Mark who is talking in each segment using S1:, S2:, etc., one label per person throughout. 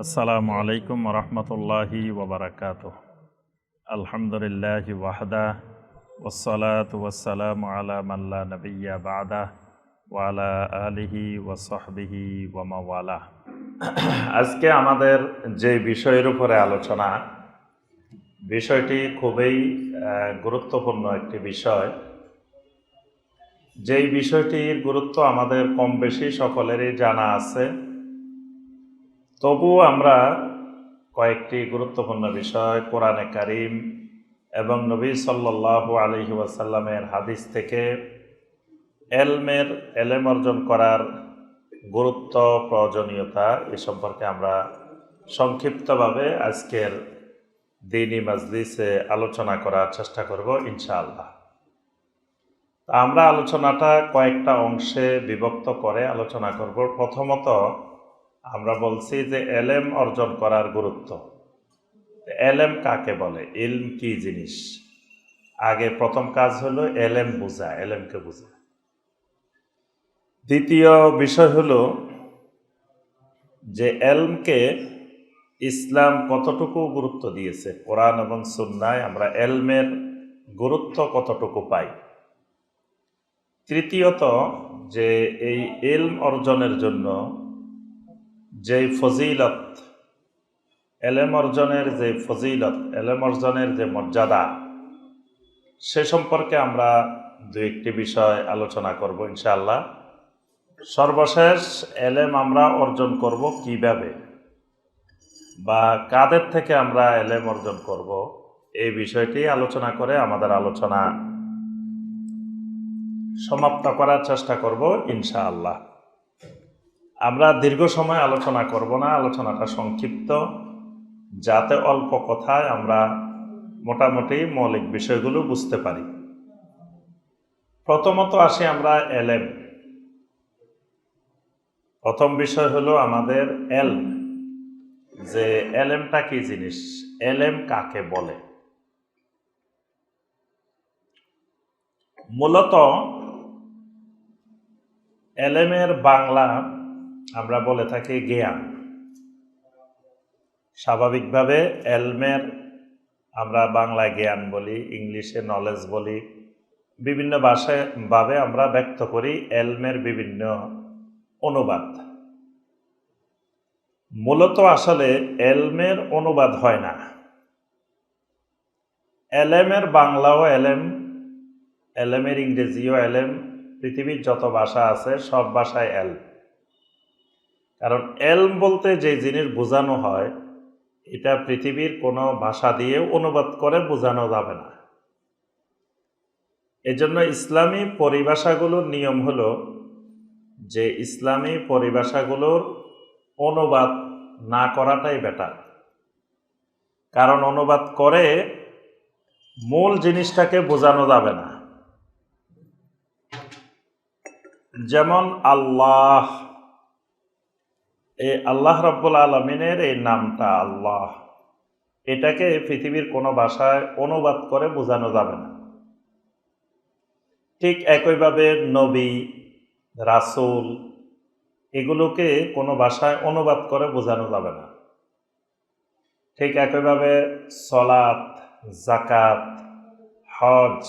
S1: আসসালামু আলাইকুম রহমতুল্লাহি ওবরাকাত আলহামদুলিল্লাহ ওয়াহদা ওসলাত ওয়াসালাম আলা মাল্লা নবিয়া বাদা ওয়ালা আলিহি ওয়াসহবিহি ওয়ামাওয়ালা আজকে আমাদের যে বিষয়ের উপরে আলোচনা, বিষয়টি খুবই গুরুত্বপূর্ণ একটি বিষয়। যেই বিষয়টির গুরুত্ব আমাদের কম বেশি সকলেরই জানা আছে তবুও আমরা কয়েকটি গুরুত্বপূর্ণ বিষয়, কোরআনে কারিম এবং নবী সাল্লাল্লাহু আলহি ওয়াসাল্লামের হাদিস থেকে এলমের, এলেম অর্জন করার গুরুত্ব, প্রয়োজনীয়তা এ সম্পর্কে আমরা সংক্ষিপ্তভাবে আজকের দিনই মাজলিসে আলোচনা করার চেষ্টা করব ইনশাআল্লাহ। আমরা আলোচনাটা কয়েকটা অংশে বিভক্ত করে আলোচনা করব। প্রথমত আমরা বলছি যে এলেম অর্জন করার গুরুত্ব। এলেম কাকে বলে? ইলম কি জিনিস? আগে প্রথম কাজ হলো এলেম বোঝা, এলেমকে বোঝা। দ্বিতীয় বিষয় হলো যে এলমকে ইসলাম কতটুকু গুরুত্ব দিয়েছে? কোরআন এবং সুন্নায় আমরা এলমের গুরুত্ব কতটুকু পাই? তৃতীয়ত যে এই এলম অর্জনের জন্য যেই ফজিলত, এলেম অর্জনের যে ফজিলত, এলেম অর্জনের যে মর্যাদা, সে সম্পর্কে আমরা দু একটি বিষয় আলোচনা করব ইনশাআল্লাহ। সর্বশেষ এলেম আমরা অর্জন করব কীভাবে বা কাদের থেকে আমরা এলেম অর্জন করব, এই বিষয়টি আলোচনা করে আমাদের আলোচনা সমাপ্ত করার চেষ্টা করব ইনশাআল্লাহ। আমরা দীর্ঘ সময় আলোচনা করব না, আলোচনাটা সংক্ষিপ্ত। যাতে অল্প কথায় আমরা মোটামুটি মৌলিক বিষয়গুলো বুঝতে পারি। প্রথমত আসি আমরা এলেম প্রথম বিষয় হলো আমাদের এল, যে এলেমটা কি জিনিস? এলেম কাকে বলে? মূলত এলেমের বাংলা আমরা বলে থাকি জ্ঞান। স্বাভাবিকভাবে এলমের আমরা বাংলায় জ্ঞান বলি, ইংলিশে নলেজ বলি, বিভিন্ন ভাষায়, ভাবে আমরা ব্যক্ত করি এলমের বিভিন্ন অনুবাদ। মূলত আসলে এলমের অনুবাদ হয় না। এলেমের বাংলাও এলেম এলেমের ইংরেজিও এলেম পৃথিবীর যত ভাষা আছে সব ভাষায় এল। কারণ এলম বলতে যে জিনিস বোঝানো হয়, এটা পৃথিবীর কোনো ভাষা দিয়ে অনুবাদ করে বোঝানো যাবে না। এজন্য ইসলামী পরিভাষাগুলোর নিয়ম হলো যে ইসলামী পরিভাষাগুলোর অনুবাদ না করাটাই বেটার কারণ অনুবাদ করে মূল জিনিসটাকে বোঝানো যাবে না। যেমন আল্লাহ এই আল্লাহ রব্বুল আলমিনের এই নামটা আল্লাহ। এটাকে পৃথিবীর কোনো ভাষায় অনুবাদ করে বোঝানো যাবে না। ঠিক একইভাবে নবী, রাসুল, এগুলোকে কোনো ভাষায় অনুবাদ করে বোঝানো যাবে না। ঠিক একইভাবে সলাত জাকাত হজ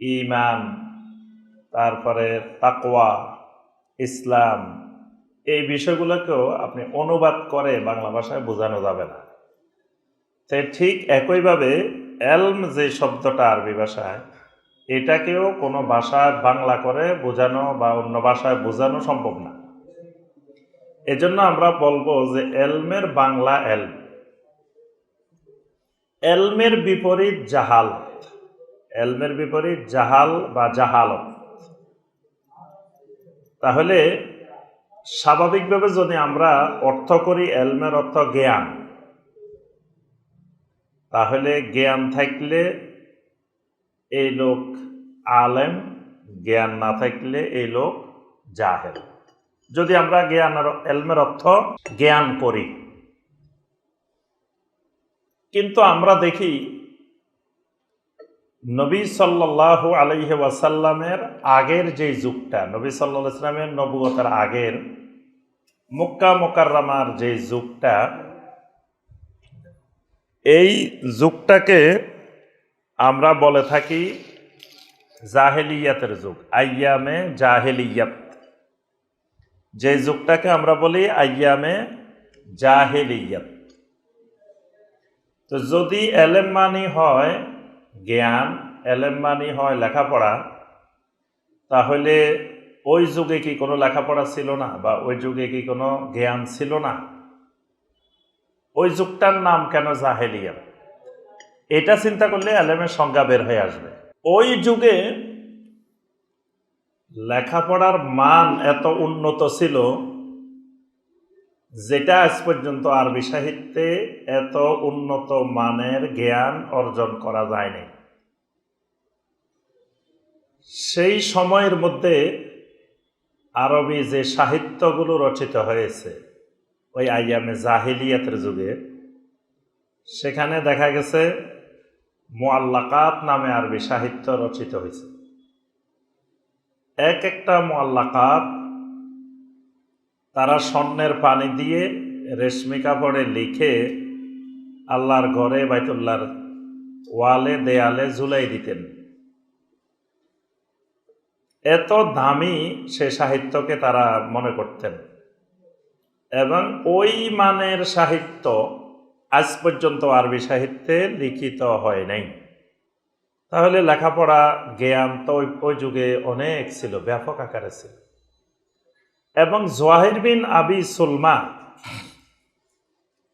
S1: ইমান তারপরে তাকওয়া, ইসলাম এই বিষয়গুলোকেও আপনি অনুবাদ করে বাংলা ভাষায় বোঝানো যাবে না। তো ঠিক একইভাবে এলম যে শব্দটা আরবি ভাষায়, এটাকেও কোনো ভাষায় বাংলা করে বোঝানো বা অন্য ভাষায় বোঝানো সম্ভব না। এজন্য আমরা বলব যে এলমের বাংলা এলম। এলমের বিপরীত জাহাল এলমের বিপরীত জাহাল বা জাহালত। তাহলে স্বাভাবিকভাবে যদি আমরা অর্থ করি, এলমের অর্থ জ্ঞান, তাহলে জ্ঞান থাকলে এই লোক আলেম, জ্ঞান না থাকলে এই লোক জাহেল। যদি আমরা জ্ঞানের, এলমের অর্থ জ্ঞান করি, কিন্তু আমরা দেখি নবী সাল্লাহ আলাইহি ওয়াসাল্লামের আগের যে যুগটা, নবী সাল্লাহ ইসলামের নবুয়তার আগের মক্কা মোকাররামার যে যুগটা, এই যুগটাকে আমরা বলে থাকি জাহেলিয়াতের যুগ, আইয়ামে জাহেলিয়াত। যে যুগটাকে আমরা বলি আইয়ামে জাহেলিয়াত। তো যদি এলেম মানি হয় জ্ঞান, এলেম মানি হয় লেখাপড়া, তাহলে ওই যুগে কি কোনো লেখাপড়া ছিল না বা ওই যুগে কি কোনো জ্ঞান ছিল না? ওই যুগটার নাম কেন জাহেলিয়া? এটা চিন্তা করলে এলেমের সংজ্ঞা বের হয়ে আসবে। ওই যুগে লেখাপড়ার মান এত উন্নত ছিল যেটা আজ পর্যন্ত আরবি সাহিত্যে এত উন্নত মানের জ্ঞান অর্জন করা যায়নি। সেই সময়ের মধ্যে আরবি যে সাহিত্যগুলো রচিত হয়েছে, ওই আইয়ামে জাহিলিয়াতের যুগে, সেখানে দেখা গেছে মোয়াল্লাকাত নামে আরবি সাহিত্য রচিত হয়েছে। এক একটা মোয়াল্লাকাত তারা স্বর্ণের পানি দিয়ে রেশমি কাপড়ে লিখে আল্লাহর ঘরে বাইতুল্লাহর ওয়ালে দেয়ালে ঝুলাই দিতেন। এত দামি সে সাহিত্যকে তারা মনে করতেন। এবং ওই মানের সাহিত্য আজ পর্যন্ত আরবি সাহিত্যে লিখিত হয় নাই। তাহলে লেখাপড়া জ্ঞান তো ওই যুগে অনেক ছিল, ব্যাপক আকারে ছিল। এবং জোয়াহির বিন আবি সুলমা,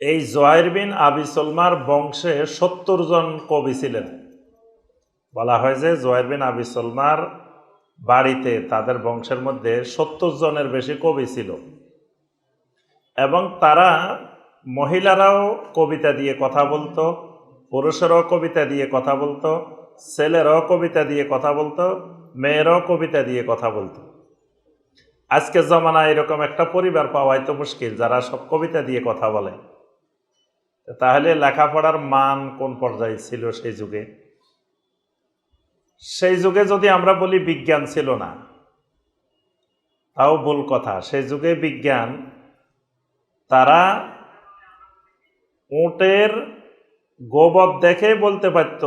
S1: এই জোয়াহির বিন আবি সুলমার বংশে সত্তর জন কবি ছিলেন। বলা হয় যে জোয়াহির বিন আবি সুলমার বাড়িতে তাদের বংশের মধ্যে সত্তর জনের বেশি কবি ছিল। এবং তারা মহিলারাও কবিতা দিয়ে কথা বলতো, পুরুষেরাও কবিতা দিয়ে কথা বলতো, ছেলেরাও কবিতা দিয়ে কথা বলতো, মেয়েরাও কবিতা দিয়ে কথা বলতো। আজকের জমানায় এরকম একটা পরিবার পাওয়াই তো মুশকিল, যারা সব কবিতা দিয়ে কথা বলে। তাহলে লেখাপড়ার মান কোন পর্যায়ে ছিল সেই যুগে? সেই যুগে যদি আমরা বলি বিজ্ঞান ছিল না, তাও ভুল কথা। সেই যুগে বিজ্ঞান, তারা উটের গোবর দেখে বলতে পারত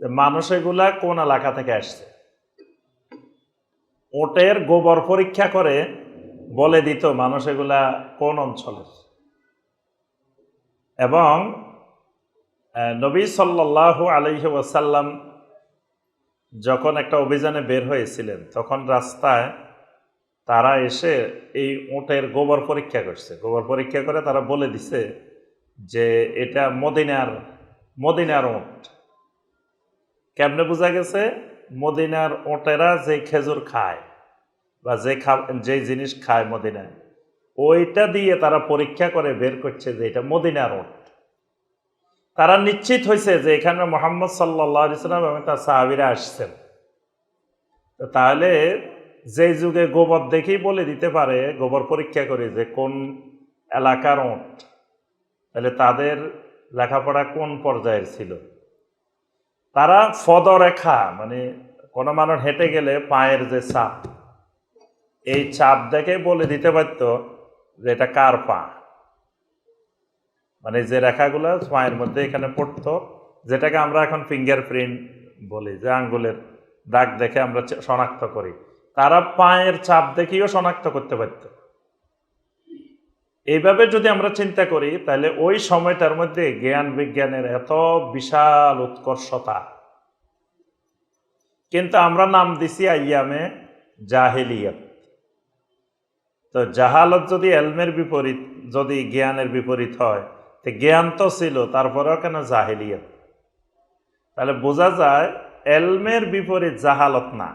S1: যে মানুষ এগুলা কোন এলাকা থেকে আসছে। উটের গোবর পরীক্ষা করে বলে দিত মানুষ এগুলা কোন অঞ্চলের। এবং নবী সাল্লাহ আলহি ওয়াসাল্লাম যখন একটা অভিযানে বের হয়েছিলেন, তখন রাস্তায় তারা এসে এই উটের গোবর পরীক্ষা করছে। গোবর পরীক্ষা করে তারা বলে দিছে যে, এটা মদিনার মদিনার উট। কেমনে বোঝা গেছে? মদিনার ওটেরা যে খেজুর খায় বা যে খা, যে জিনিস খায় মদিনায়, ওইটা দিয়ে তারা পরীক্ষা করে বের করছে যে, এটা মদিনার ওট তারা নিশ্চিত হয়েছে যে এখানে মোহাম্মদ সাল্লাহ ইসলাম এবং তার সাহাবিরা আসছেন। তাহলে যে যুগে গোবর দেখেই বলে দিতে পারে, গোবর পরীক্ষা করে যে কোন এলাকার ওট। তাহলে তাদের লেখাপড়া কোন পর্যায়ের ছিল? তারা ফদরেখা মানে কোনো মানুষ হেঁটে গেলে পায়ের যে চাপ, এই চাপ দেখে বলে দিতে পারত যে এটা কার পা? মানে যে রেখাগুলো পায়ের মধ্যে এখানে পড়তো, যেটাকে আমরা এখন ফিঙ্গারপ্রিন্ট বলি, যে আঙ্গুলের দাগ দেখে আমরা শনাক্ত করি। তারা পায়ের চাপ দেখেও শনাক্ত করতে পারত। এইভাবে যদি আমরা চিন্তা করি, তাহলে ওই সময়টার মধ্যে জ্ঞান বিজ্ঞানের এত বিশাল উৎকর্ষতা। কিন্তু আমরা নাম দিছি আইয়ামে জাহেলিয়ত। তো জাহালত যদি এলমের বিপরীত, যদি জ্ঞানের বিপরীত হয় তো জ্ঞান তো ছিল, তারপরেও কেন জাহেলিয়ত? তাহলে বোঝা যায় এলমের বিপরীত জাহালত না।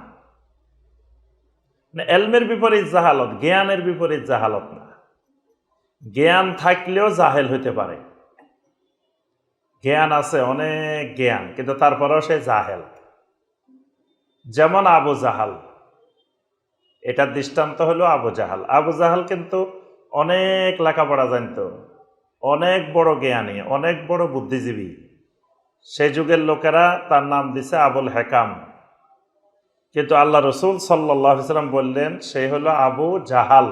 S1: এলমের বিপরীত জাহালত, জ্ঞানের বিপরীত জাহালত না। জ্ঞান থাকলেও জাহেল হইতে পারে। জ্ঞান আছে, অনেক জ্ঞান, কিন্তু তারপরেও সে জাহেল। যেমন আবু জাহাল, এটার দৃষ্টান্ত হলো আবু জাহাল। আবু জাহাল কিন্তু অনেক লেখাপড়া জানতো। অনেক বড় জ্ঞানী, অনেক বড় বুদ্ধিজীবী। সে যুগের লোকেরা তার নাম দিছে আবুল হেকাম। কিন্তু আল্লাহ রসুল সাল্লাহ সাল্লাম বললেন, সে হলো আবু জাহাল।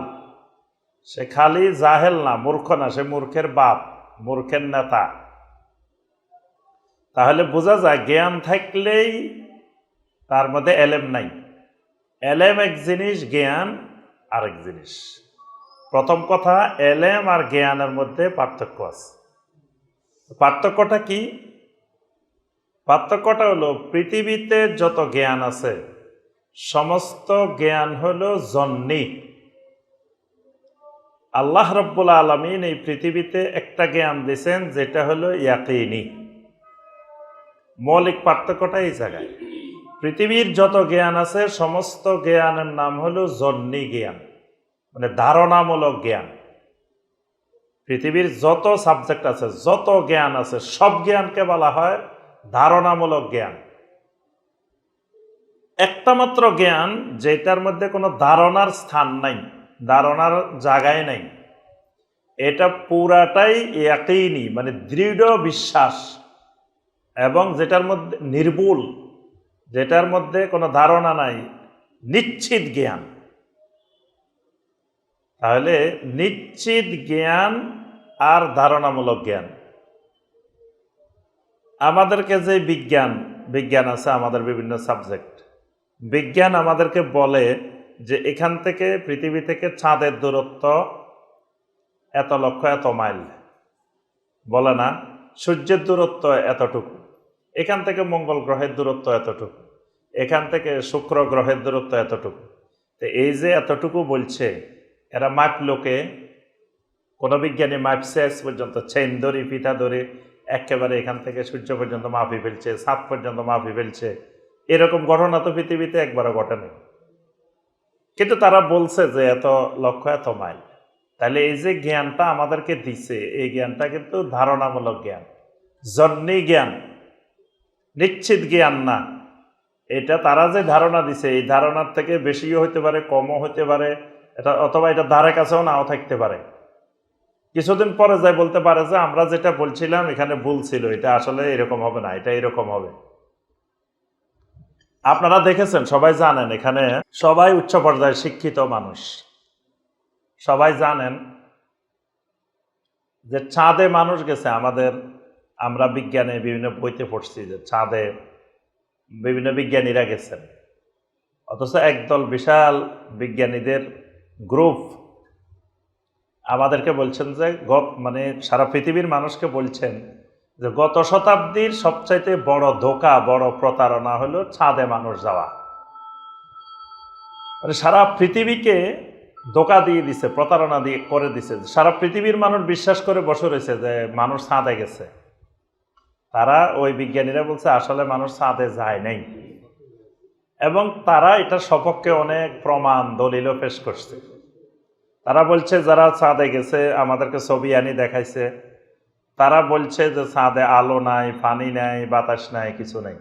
S1: সে খালি জাহেল না, মূর্খ না, সে মূর্খের বাপ, মূর্খের নেতা। তাহলে বোঝা যায় জ্ঞান থাকলেই তার মধ্যে এলেম নাই। এলেম এক জিনিস, জ্ঞান আরেক জিনিস। প্রথম কথা, এলেম আর জ্ঞানের মধ্যে পার্থক্য আছে। পার্থক্যটা কি? পার্থক্যটা হলো, পৃথিবীতে যত জ্ঞান আছে, সমস্ত জ্ঞান হলো জন্নি। আল্লাহ রব্বুল আলমিন এই পৃথিবীতে একটা জ্ঞান দিয়েছেন যেটা হলো ইয়াকিনি। মৌলিক পার্থক্যটা এই জায়গায়। পৃথিবীর যত জ্ঞান আছে, সমস্ত জ্ঞানের নাম হলো জন্নি জ্ঞান। মানে ধারণামূলক জ্ঞান। পৃথিবীর যত সাবজেক্ট আছে, যত জ্ঞান আছে, সব জ্ঞানকে বলা হয় ধারণামূলক জ্ঞান। একটা মাত্র জ্ঞান, যেটার মধ্যে কোনো ধারণার স্থান নাই, ধারণার জায়গায় নাই। এটা পুরাটাই একইনি মানে দৃঢ় বিশ্বাস এবং যেটার মধ্যে, নির্ভুল, যেটার মধ্যে কোনো ধারণা নাই, নিশ্চিত জ্ঞান। তাহলে নিশ্চিত জ্ঞান আর ধারণামূলক জ্ঞান। আমাদেরকে যে বিজ্ঞান বিজ্ঞান আছে আমাদের বিভিন্ন সাবজেক্ট। বিজ্ঞান আমাদেরকে বলে যে এখান থেকে পৃথিবী থেকে চাঁদের দূরত্ব এত লক্ষ, এত মাইল। বলে না, সূর্যের দূরত্ব এতটুকু। এখান থেকে মঙ্গল গ্রহের দূরত্ব এতটুকু। এখান থেকে শুক্র গ্রহের দূরত্ব এতটুকু। তো এই যে এতটুকু বলছে এরা মাপলোকে কোনো বিজ্ঞানী মাপছে শেষ পর্যন্ত চেন ধরি পিতা ধরে, একেবারে এখান থেকে সূর্য পর্যন্ত মাপি ফেলছে সাত পর্যন্ত মাপি ফেলছে। এরকম ঘটনা তো পৃথিবীতে একবারও ঘটেনি। কিন্তু তারা বলছে যে এত লক্ষ্য এত মাইল। তাহলে এই যে জ্ঞানটা আমাদেরকে দিছে, এই জ্ঞানটা কিন্তু ধারণামূলক জ্ঞান। জন্নি জ্ঞান, নিশ্চিত জ্ঞান না। এটা তারা যে ধারণা দিছে, এই ধারণার থেকে বেশিও হতে পারে, কমও হতে পারে এটা অথবা এটা ধারে কাছেও নাও থাকতে পারে। কিছুদিন পরে যাই বলতে পারে যে, আমরা যেটা বলছিলাম, এখানে ভুল ছিল। এটা আসলে এরকম হবে না, এটা এরকম হবে। আপনারা দেখেছেন, সবাই জানেন এখানে সবাই উচ্চ পর্যায়ে শিক্ষিত মানুষ। সবাই জানেন যে, চাঁদে মানুষ গেছে। আমাদের, আমরা বিজ্ঞানে বিভিন্ন বইতে পড়ছি যে, চাঁদে বিভিন্ন বিজ্ঞানীরা গেছেন। অথচ একদল বিশাল বিজ্ঞানীদের গ্রুপ। আমাদেরকে বলছেন যে গত মানে সারা পৃথিবীর মানুষকে বলছেন যে গত শতাব্দীর সবচাইতে বড় ধোকা, বড় প্রতারণা হলো ছাদে মানুষ যাওয়া। মানে সারা পৃথিবীকে ধোকা দিয়ে দিছে, প্রতারণা দিয়ে করে দিছে। সারা পৃথিবীর মানুষ বিশ্বাস করে বসে রয়েছে যে মানুষ ছাদে গেছে। তারা ওই বিজ্ঞানীরা বলছে, আসলে মানুষ ছাদে যায় নাই। এবং তারা এটার সপক্ষে অনেক প্রমাণ, দলিলও পেশ করছে। তারা বলছে, যারা চাঁদে গেছে, আমাদেরকে ছবি আনি দেখাইছে। তারা বলছে যে চাঁদে আলো নাই, পানি নাই, বাতাস নাই, কিছু নেই।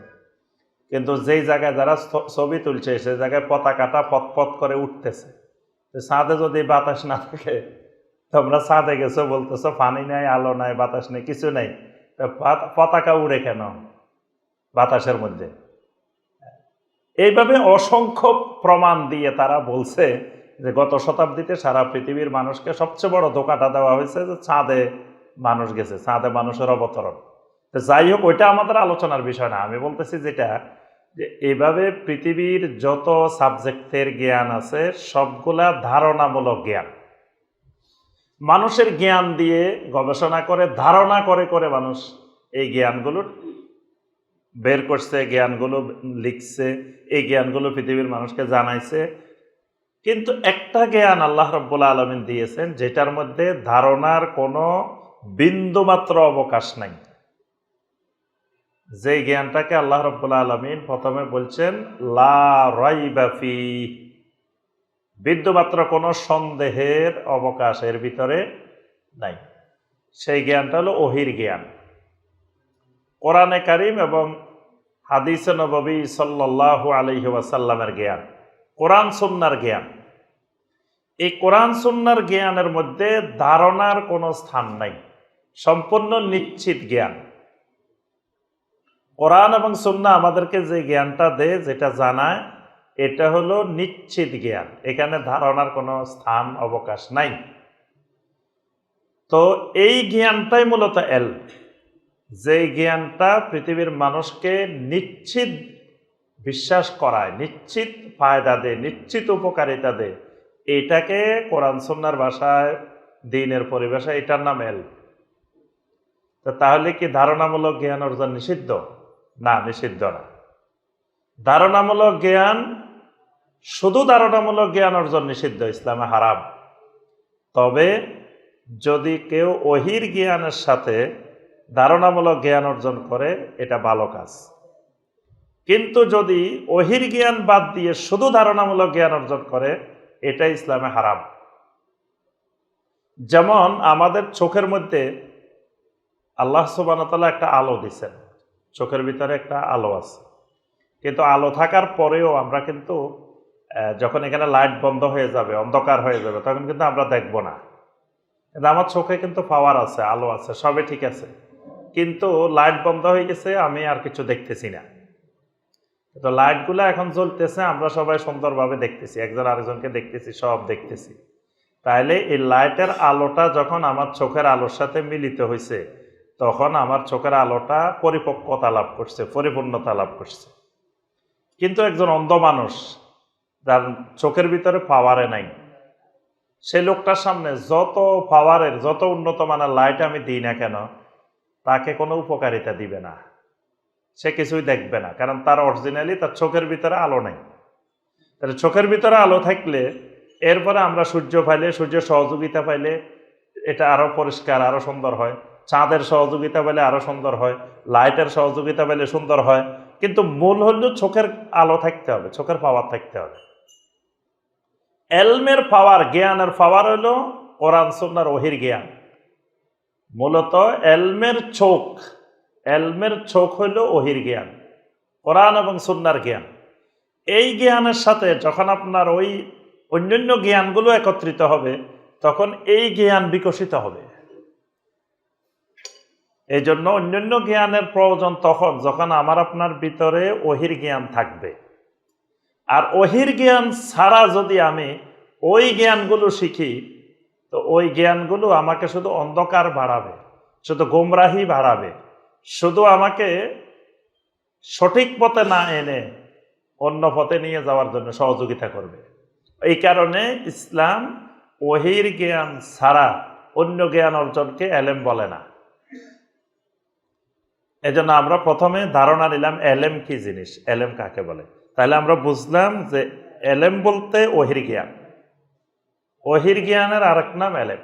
S1: কিন্তু যেই জায়গায় যারা ছবি তুলছে, সেই জায়গায় পতাকাটা পথ পথ করে উঠতেছে। চাঁদে যদি বাতাস না থাকে, তোমরা চাঁদে গেছো, বলতেছো, পানি নাই, আলো নাই, বাতাস নেই, কিছু নেই। পতাকা উড়ে কেন? বাতাসের মধ্যে। এইভাবে অসংখ্য প্রমাণ দিয়ে তারা বলছে যে গত শতাব্দীতে সারা পৃথিবীর মানুষকে সবচেয়ে বড় ধোকাটা দেওয়া হয়েছে যে চাঁদে মানুষ গেছে চাঁদে মানুষের অবতরণ। তো যাই হোক, ওইটা আমাদের আলোচনার বিষয় না। আমি বলতেছি যেটা, যে এইভাবে পৃথিবীর যত সাবজেক্টের জ্ঞান আছে, সবগুলা ধারণামূলক জ্ঞান। মানুষের জ্ঞান দিয়ে গবেষণা করে, ধারণা করে করে মানুষ এই জ্ঞানগুলো বের করছে, জ্ঞানগুলো লিখছে, এই জ্ঞানগুলো পৃথিবীর মানুষকে জানাইছে। কিন্তু একটা জ্ঞান আল্লাহ রব্বুল আলমিন দিয়েছেন, যেটার মধ্যে ধারণার কোনো বিন্দুমাত্র অবকাশ নাই। যে জ্ঞানটাকে আল্লাহ রব্বুল আলমিন প্রথমে বলছেন, লা রাইবাফি বিন্দুমাত্র কোনো সন্দেহের অবকাশ এর ভিতরে নাই। সেই জ্ঞানটা হলো অহির জ্ঞান। কোরআনে কারিম এবং হাদিসে নবী সাল্লাহ আলহি ওয়াসাল্লামের জ্ঞান। কোরআন সুন্নার জ্ঞান। এই কোরআন সুন্নার জ্ঞানের মধ্যে ধারণার কোনো স্থান নাই। সম্পূর্ণ নিশ্চিত জ্ঞান। কোরআন এবং সুন্না আমাদেরকে যে জ্ঞানটা দেয়, যেটা জানায়, এটা হলো নিশ্চিত জ্ঞান। এখানে ধারণার কোনো স্থান, অবকাশ নাই। তো এই জ্ঞানটাই মূলত এল। যে জ্ঞানটা পৃথিবীর মানুষকে নিশ্চিত বিশ্বাস করায়, নিশ্চিত ফায়দা দেয়, নিশ্চিত উপকারিতা দেয়। এটাকে কোরআন সন্ন্যার ভাষায়, দিনের পরিবেশে এটার নাম এল। তাহলে কি ধারণামূলক জ্ঞান অর্জন নিষিদ্ধ? না নিষিদ্ধ না। ধারণামূলক জ্ঞান, শুধু ধারণামূলক জ্ঞান অর্জন নিষিদ্ধ, ইসলামে হারাম। তবে যদি কেউ অহির জ্ঞানের সাথে ধারণামূলক জ্ঞান অর্জন করে, এটা ভালো কাজ। কিন্তু যদি অহির জ্ঞান বাদ দিয়ে শুধু ধারণামূলক জ্ঞান অর্জন করে, এটা ইসলামে হারাম। যেমন আমাদের চোখের মধ্যে আল্লাহ সুবানতাল্লাহ একটা আলো দিছেন। চোখের ভিতরে একটা আলো আছে। কিন্তু আলো থাকার পরেও আমরা কিন্তু যখন এখানে লাইট বন্ধ হয়ে যাবে, অন্ধকার হয়ে যাবে, তখন কিন্তু আমরা দেখব না। কিন্তু আমার চোখে কিন্তু পাওয়ার আছে, আলো আছে, সবই ঠিক আছে। কিন্তু লাইট বন্ধ হয়ে গেছে, আমি আর কিছু দেখতেছি না। তো লাইটগুলো এখন জ্বলতেছে, আমরা সবাই সুন্দরভাবে দেখতেছি, একজন আরেকজনকে দেখতেছি, সব দেখতেছি। তাহলে এই লাইটের আলোটা যখন আমার চোখের আলোর সাথে মিলিত হয়েছে তখন আমার চোখের আলোটা পরিপক্কতা লাভ করছে, পরিপূর্ণতা লাভ করছে। কিন্তু একজন অন্ধ মানুষ, যার চোখের ভিতরে পাওয়ারে নাই সেই লোকটার সামনে যত পাওয়ারের যত উন্নত মানের লাইট আমি দিই না কেন, তাকে কোনো উপকারিতা দিবে না। সে কিছুই দেখবে না, কারণ তার অরিজিনালি তার চোখের ভিতরে আলো নেই। তাহলে চোখের ভিতরে আলো থাকলে এরপরে আমরা সূর্য পাইলে, সূর্যের সহযোগিতা পাইলে এটা আরও পরিষ্কার, আরও সুন্দর হয়। চাঁদের সহযোগিতা পেলে আরও সুন্দর হয়, লাইটের সহযোগিতা পেলে সুন্দর হয়। কিন্তু মূল হলো চোখের আলো থাকতে হবে, চোখের পাওয়ার থাকতে হবে। এলমের পাওয়ার জ্ঞানের পাওয়ার হলো কোরআন সুন্নার ওহির জ্ঞান। মূলত এলমের চোখ এলমের চোখ হইল ওহির জ্ঞান, কোরআন এবং সুন্নার জ্ঞান। এই জ্ঞানের সাথে যখন আপনার ওই অন্যান্য জ্ঞানগুলো একত্রিত হবে, তখন এই জ্ঞান বিকশিত হবে। এই জন্য অন্যান্য জ্ঞানের প্রয়োজন তখন যখন আমার আপনার ভিতরে ওহির জ্ঞান থাকবে। আর ওহির জ্ঞান ছাড়া যদি আমি ওই জ্ঞানগুলো শিখি, তো ওই জ্ঞানগুলো আমাকে শুধু অন্ধকার বাড়াবে, শুধু গোমরাহি বাড়াবে। শুধু আমাকে সঠিক পথে না এনে অন্য পথে নিয়ে যাওয়ার জন্য সহযোগিতা করবে। এই কারণে ইসলাম ওহির জ্ঞান ছাড়া অন্য জ্ঞান অর্জনকে এলেম বলে না। এজন্য আমরা প্রথমে ধারণা নিলাম, এলেম কি জিনিস? এলেম কাকে বলে? তাহলে আমরা বুঝলাম যে এলেম বলতে ওহির জ্ঞান। ওহির জ্ঞানের আরেক নাম এলেম।